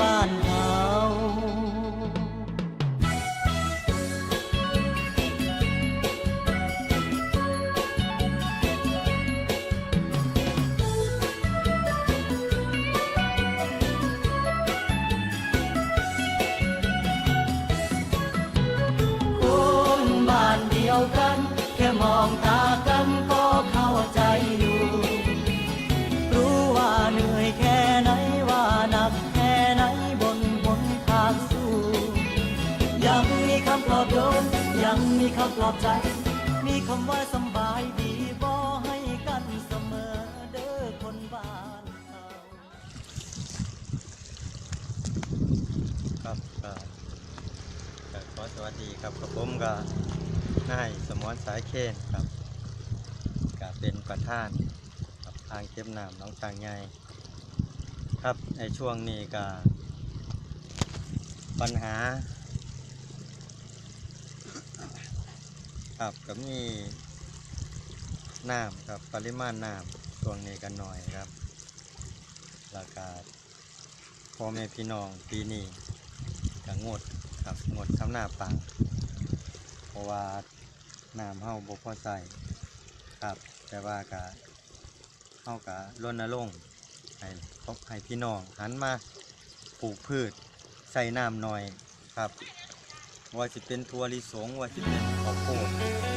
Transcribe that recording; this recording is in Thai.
บ้านหา คำปลอบใจ มีคำว่าสบายดีบ่ให้กันเสมอเด้อคนบ้านเฮาครับก็ก็ขอสวัสดีครับกับผมก็นายสมรสายเคนครับก็เป็นประธานกับทางเก็บน้ำหน้องต่างใหญ่ครับในช่วงนี้ก็ปัญหา ครับก็มีน้ำครับ ปริมาณน้ำช่วงนี้กันหน่อยครับแล้วก็พ่อแม่พี่น้องปีนี้ก็งดครับงดทำหน้าปังเพราะว่าน้ำเฮาบ่พอใส่ครับ แต่ว่าก็เฮาก็รณรงค์ให้พบให้พี่น้องหันมาปลูกพืชใส่น้ำหน่อยครับ ว่าสิเป็นทัวลิสงว่าสิเป็นข้าวโพด